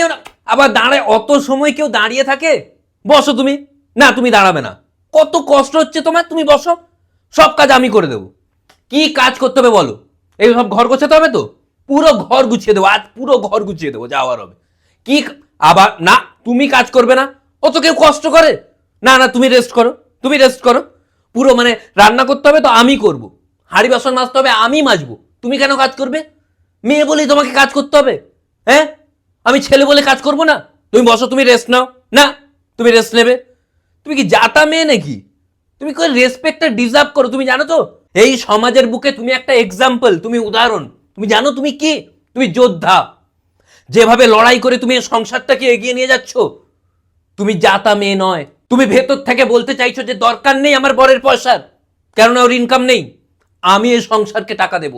দাঁড়িয়ে না। আবার দাঁড়ায় অত সময় কেউ দাঁড়িয়ে থাকে? বসো তুমি। না, তুমি দাঁড়াবে না। কত কষ্ট হচ্ছে তোমার? তুমি বসো। সব কাজ আমি করে দেবো। কি কাজ করতে হবে বলো? এই সব ঘর গোছাতে হবে তো? পুরো ঘর গুছিয়ে দেবো। আজ পুরো ঘর গুছিয়ে দেবো, যাওয়ার হবে। কি আবার না, তুমি কাজ করবে না। ও তো কেউ কষ্ট করে? না না, তুমি রেস্ট করো। তুমি রেস্ট করো। পুরো মানে রান্না করতে হবে তো, আমি করব। হাঁড়ি বাসন মাজতে হবে, আমি মাজবো। তুমি কেন কাজ করবে? মেয়ে বলেই তোমাকে কাজ করতে হবে। হ্যাঁ? আমি ছেলে বলে কাজ করব না। তুমি বসো, তুমি রেস্ট নাও। না, তুমি রেস্ট নেবে। তুমি কি জাতা মেয়ে নাকি? তুমি কই রেসপেক্টটা ডিজার্ভ করো, তুমি জানো তো? এই সমাজের বুকে তুমি একটা এক্সাম্পল তুমি উদাহরণ। তুমি জানো তুমি কি? তুমি যোদ্ধা। যেভাবে লড়াই করে তুমি এই সংসারটাকে এগিয়ে নিয়ে যাচ্ছ, তুমি জাতা মেয়ে নয়। তুমি ভেতর থেকে বলতে চাইছো যে দরকার নেই আমার বরের পয়সার, কেননা ওর ইনকাম নেই। আমি এই সংসারকে টাকা দেব।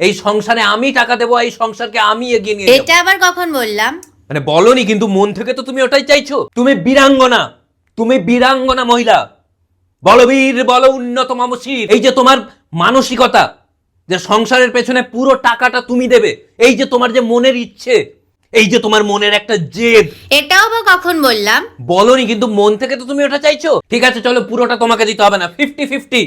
এই সংসারে আমি টাকা দেবো এই সংসারকে আমি এগিয়ে নিয়ে যাব। এটা আবার কখন বললাম? মানে বলনি কিন্তু মন থেকে তো তুমি ওটাই চাইছো। তুমি বীরাঙ্গনা তুমি বীরাঙ্গনা মহিলা। বলবীর বল উন্নত মামসির এই যে তোমার মানসিকতা যে সংসারের পেছনে পুরো টাকাটা তুমি দেবে এই যে তোমার যে মনের ইচ্ছে এই যে তোমার মনের একটা জেদ। এটাও আবার কখন বললাম? বলনি কিন্তু মন থেকে তো তুমি ওটা চাইছো। ঠিক আছে চলো পুরোটা তোমাকে দিতে হবে না ফিফটি ফিফটি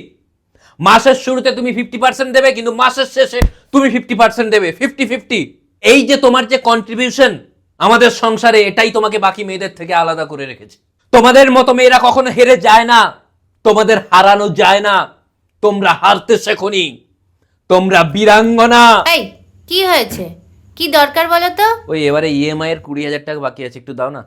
মাসের শুরুতে তুমি ফিফটি পার্সেন্ট দেবে কিন্তু মাসের শেষে তুমি ফিফটি পার্সেন্ট দেবে। ফিফটি ফিফটি এই যে তোমার যে কন্ট্রিবিউশন আমাদের সংসারে এটাই তোমাকে বাকি মেয়েদের থেকে আলাদা করে রেখেছে। তোমাদের মতো মেয়েরা কখনো হেরে যায় না তোমাদের হারানো যায় না। তোমরা হারতে শেখনি তোমরা বীরাঙ্গনা। এই কি হয়েছে? কি দরকার বলো তো? ওই এবারে ইএমআই এর কুড়ি হাজার টাকা বাকি আছে একটু দাও না।